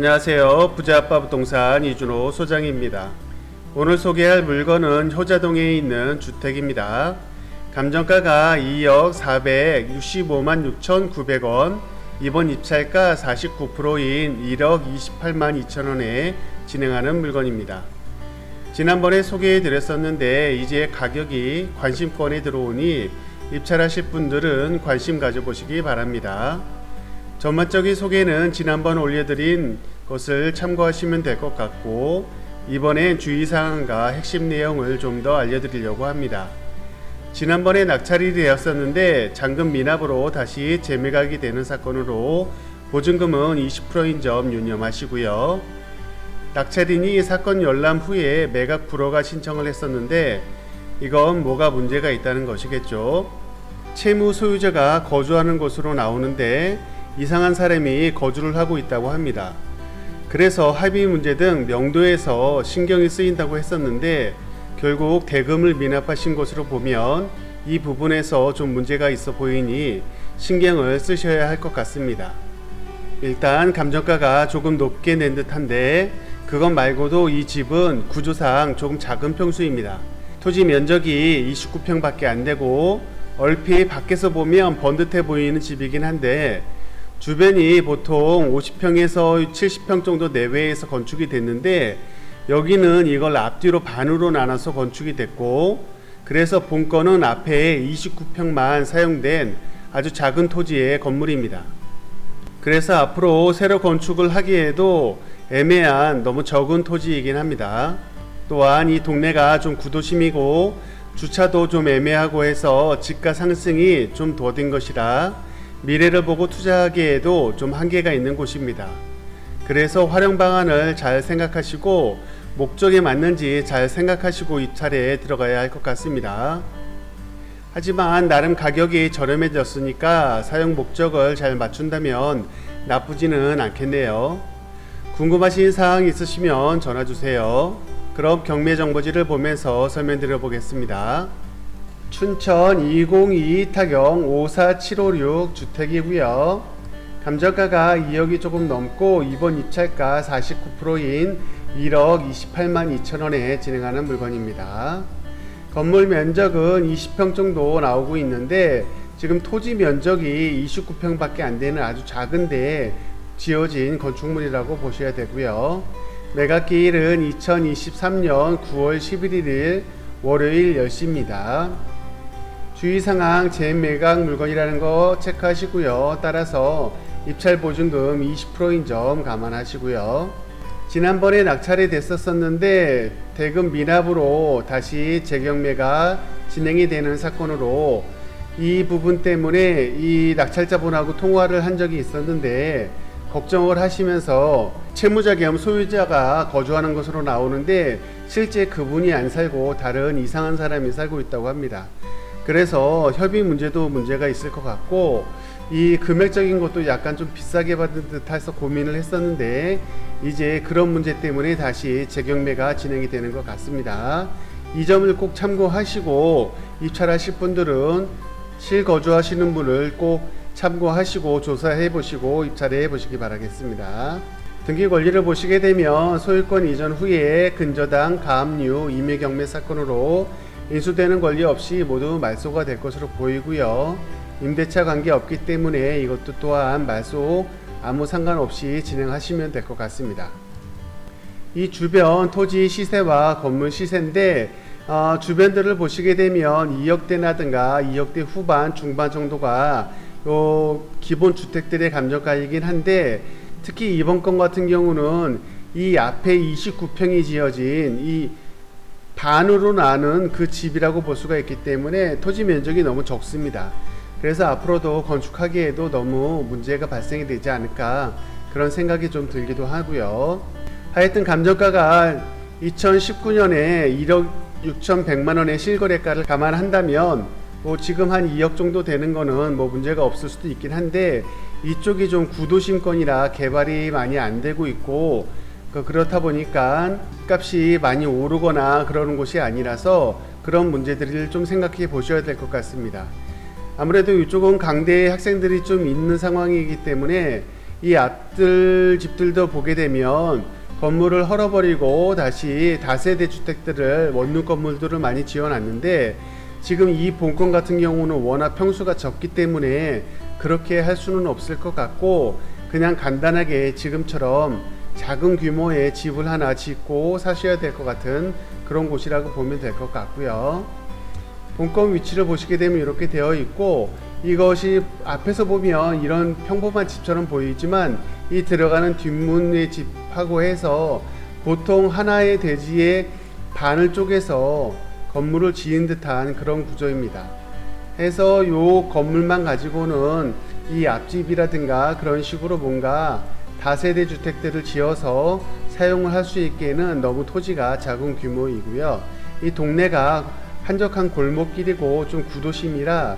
안녕하세요. 부자아빠 부동산 이준호 소장입니다. 오늘 소개할 물건은 효자동에 있는 주택입니다. 감정가가 2억 465만 6,900원, 이번 입찰가 49%인 1억 28만 2천원에 진행하는 물건입니다. 지난번에 소개해 드렸었는데 이제 가격이 관심권에 들어오니 입찰하실 분들은 관심 가져보시기 바랍니다. 전반적인 소개는 지난번 올려드린 것을 참고하시면 될 것 같고 이번엔 주의사항과 핵심 내용을 좀 더 알려드리려고 합니다. 지난번에 낙찰이 되었었는데 잔금 미납으로 다시 재매각이 되는 사건으로 보증금은 20%인 점 유념하시고요. 낙찰인이 사건 열람 후에 매각 불허가 신청을 했었는데 이건 뭐가 문제가 있다는 것이겠죠. 채무 소유자가 거주하는 곳으로 나오는데 이상한 사람이 거주를 하고 있다고 합니다. 그래서 합의 문제 등 명도에서 신경이 쓰인다고 했었는데 결국 대금을 미납하신 것으로 보면 이 부분에서 좀 문제가 있어 보이니 신경을 쓰셔야 할 것 같습니다. 일단 감정가가 조금 높게 낸 듯한데 그것 말고도 이 집은 구조상 조금 작은 평수입니다. 토지 면적이 29평밖에 안 되고 얼핏 밖에서 보면 번듯해 보이는 집이긴 한데 주변이 보통 50평에서 70평 정도 내외에서 건축이 됐는데 여기는 이걸 앞뒤로 반으로 나눠서 건축이 됐고 그래서 본건은 앞에 29평만 사용된 아주 작은 토지의 건물입니다. 그래서 앞으로 새로 건축을 하기에도 애매한 너무 적은 토지이긴 합니다. 또한 이 동네가 좀 구도심이고 주차도 좀 애매하고 해서 집가 상승이 좀 더딘 것이라 미래를 보고 투자하기에도 좀 한계가 있는 곳입니다. 그래서 활용 방안을 잘 생각하시고 목적에 맞는지 잘 생각하시고 입찰에 들어가야 할 것 같습니다. 하지만 나름 가격이 저렴해졌으니까 사용 목적을 잘 맞춘다면 나쁘지는 않겠네요. 궁금하신 사항 있으시면 전화 주세요. 그럼 경매 정보지를 보면서 설명드려 보겠습니다. 춘천 2022 타경 54756 주택이고요. 감정가가 2억이 조금 넘고 이번 입찰가 49%인 1억 28만 2천 원에 진행하는 물건입니다. 건물 면적은 20평 정도 나오고 있는데 지금 토지 면적이 29평밖에 안 되는 아주 작은데 지어진 건축물이라고 보셔야 되고요. 매각기일은 2023년 9월 11일 월요일 10시입니다. 주의사항 재매각 물건이라는 거 체크하시고요. 따라서 입찰 보증금 20%인 점 감안하시고요. 지난번에 낙찰이 됐었었는데 대금 미납으로 다시 재경매가 진행이 되는 사건으로 이 부분 때문에 이 낙찰자분하고 통화를 한 적이 있었는데 걱정을 하시면서 채무자 겸 소유자가 거주하는 것으로 나오는데 실제 그분이 안 살고 다른 이상한 사람이 살고 있다고 합니다. 그래서 협의 문제도 문제가 있을 것 같고 이 금액적인 것도 약간 좀 비싸게 받은 듯해서 고민을 했었는데 이제 그런 문제 때문에 다시 재경매가 진행이 되는 것 같습니다. 이 점을 꼭 참고하시고 입찰하실 분들은 실거주하시는 분을 꼭 참고하시고 조사해 보시고 입찰해 보시기 바라겠습니다. 등기 권리를 보시게 되면 소유권 이전 후에 근저당 가압류 임의경매 사건으로 인수되는 권리 없이 모두 말소가 될 것으로 보이고요. 임대차 관계 없기 때문에 이것도 또한 말소 아무 상관없이 진행하시면 될 것 같습니다. 이 주변 토지 시세와 건물 시세인데 어, 주변들을 보시게 되면 2억대나든가 2억대 후반 중반 정도가 요 기본 주택들의 감정가이긴 한데 특히 이번 건 같은 경우는 이 앞에 29평이 지어진 이 반으로 나는 그 집이라고 볼 수가 있기 때문에 토지 면적이 너무 적습니다. 그래서 앞으로도 건축하기에도 너무 문제가 발생이 되지 않을까 그런 생각이 좀 들기도 하고요. 하여튼 감정가가 2019년에 1억 6,100만 원의 실거래가를 감안한다면 뭐 지금 한 2억 정도 되는 거는 뭐 문제가 없을 수도 있긴 한데 이쪽이 좀 구도심권이라 개발이 많이 안 되고 있고 그 그렇다 보니까 값이 많이 오르거나 그러는 곳이 아니라서 그런 문제들을 좀 생각해 보셔야 될 것 같습니다. 아무래도 이쪽은 강대 학생들이 좀 있는 상황이기 때문에 이 앞들 집들도 보게 되면 건물을 헐어버리고 다시 다세대 주택들을 원룸 건물들을 많이 지어놨는데 지금 이 본건 같은 경우는 워낙 평수가 적기 때문에 그렇게 할 수는 없을 것 같고 그냥 간단하게 지금처럼 작은 규모의 집을 하나 짓고 사셔야 될 것 같은 그런 곳이라고 보면 될 것 같고요. 본건 위치를 보시게 되면 이렇게 되어 있고 이것이 앞에서 보면 이런 평범한 집처럼 보이지만 이 들어가는 뒷문의 집하고 해서 보통 하나의 대지의 반을 쪼개서 건물을 지은 듯한 그런 구조입니다. 해서 요 건물만 가지고는 이 앞집이라든가 그런 식으로 뭔가 다세대 주택들을 지어서 사용을 할 수 있게는 너무 토지가 작은 규모이고요. 이 동네가 한적한 골목길이고 좀 구도심이라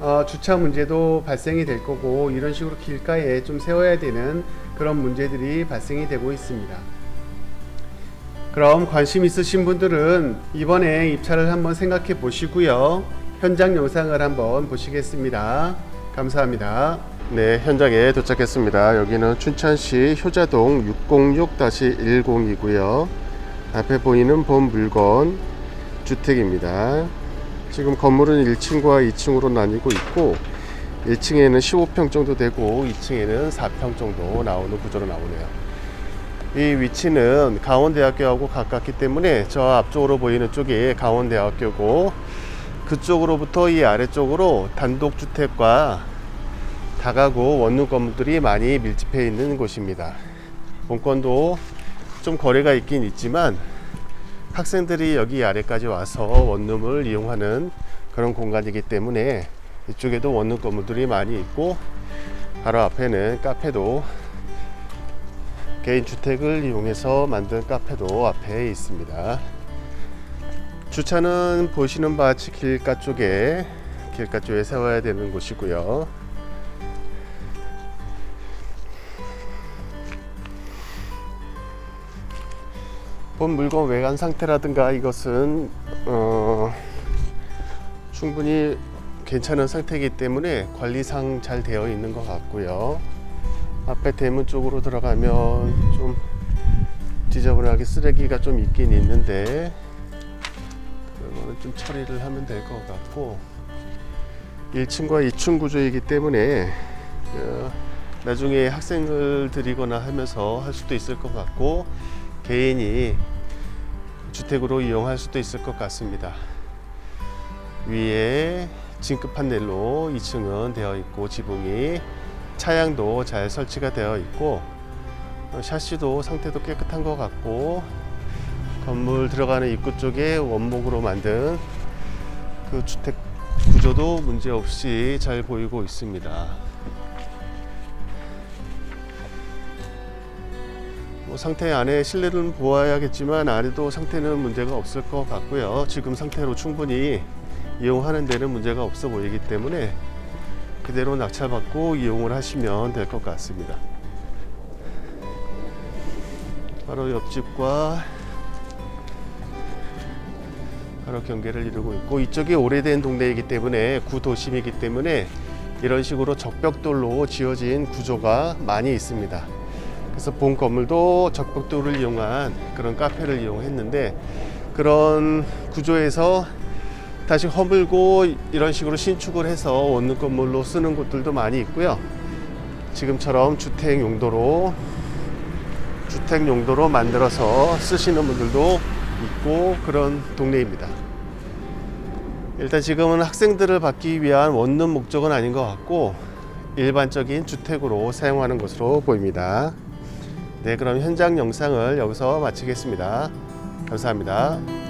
어, 주차 문제도 발생이 될 거고 이런 식으로 길가에 좀 세워야 되는 그런 문제들이 발생이 되고 있습니다. 그럼 관심 있으신 분들은 이번에 입찰을 한번 생각해 보시고요. 현장 영상을 한번 보시겠습니다. 감사합니다. 네, 현장에 도착했습니다. 여기는 춘천시 효자동 606-10이고요. 앞에 보이는 본 물건 주택입니다. 지금 건물은 1층과 2층으로 나뉘고 있고 1층에는 15평 정도 되고 2층에는 4평 정도 나오는 구조로 나오네요. 이 위치는 강원대학교하고 가깝기 때문에 저 앞쪽으로 보이는 쪽이 강원대학교고 그쪽으로부터 이 아래쪽으로 단독주택과 다가구 원룸 건물들이 많이 밀집해 있는 곳입니다. 본건도 좀 거리가 있긴 있지만 학생들이 여기 아래까지 와서 원룸을 이용하는 그런 공간이기 때문에 이쪽에도 원룸 건물들이 많이 있고 바로 앞에는 카페도 개인 주택을 이용해서 만든 카페도 앞에 있습니다. 주차는 보시는 같이 길가 쪽에 길가 쪽에 세워야 되는 곳이고요. 본 물건 외관 상태라든가 이것은 어, 충분히 괜찮은 상태이기 때문에 관리상 잘 되어 있는 것 같고요. 앞에 대문 쪽으로 들어가면 좀 지저분하게 쓰레기가 좀 있긴 있는데 그거는 좀 처리를 하면 될 것 같고 1층과 2층 구조이기 때문에 어, 나중에 학생을 들이거나 하면서 할 수도 있을 것 같고 개인이 주택으로 이용할 수도 있을 것 같습니다. 위에 진급 판넬로 2층은 되어 있고 지붕이 차양도 잘 설치가 되어 있고 어, 샤시도 상태도 깨끗한 것 같고 건물 들어가는 입구 쪽에 원목으로 만든 그 주택 구조도 문제 없이 잘 보이고 있습니다. 뭐 상태 안에 실내는 보아야겠지만 안에도 상태는 문제가 없을 것 같고요. 지금 상태로 충분히 이용하는 데는 문제가 없어 보이기 때문에 그대로 낙찰받고 이용을 하시면 될 것 같습니다. 바로 옆집과 바로 경계를 이루고 있고 이쪽이 오래된 동네이기 때문에 구도심이기 때문에 이런 식으로 적벽돌로 지어진 구조가 많이 있습니다. 그래서 본 건물도 적벽돌을 이용한 그런 카페를 이용했는데 그런 구조에서 다시 허물고 이런 식으로 신축을 해서 원룸 건물로 쓰는 곳들도 많이 있고요. 지금처럼 주택 용도로 주택 용도로 만들어서 쓰시는 분들도 있고 그런 동네입니다. 일단 지금은 학생들을 받기 위한 원룸 목적은 아닌 것 같고 일반적인 주택으로 사용하는 것으로 보입니다. 네, 그럼 현장 영상을 여기서 마치겠습니다. 감사합니다.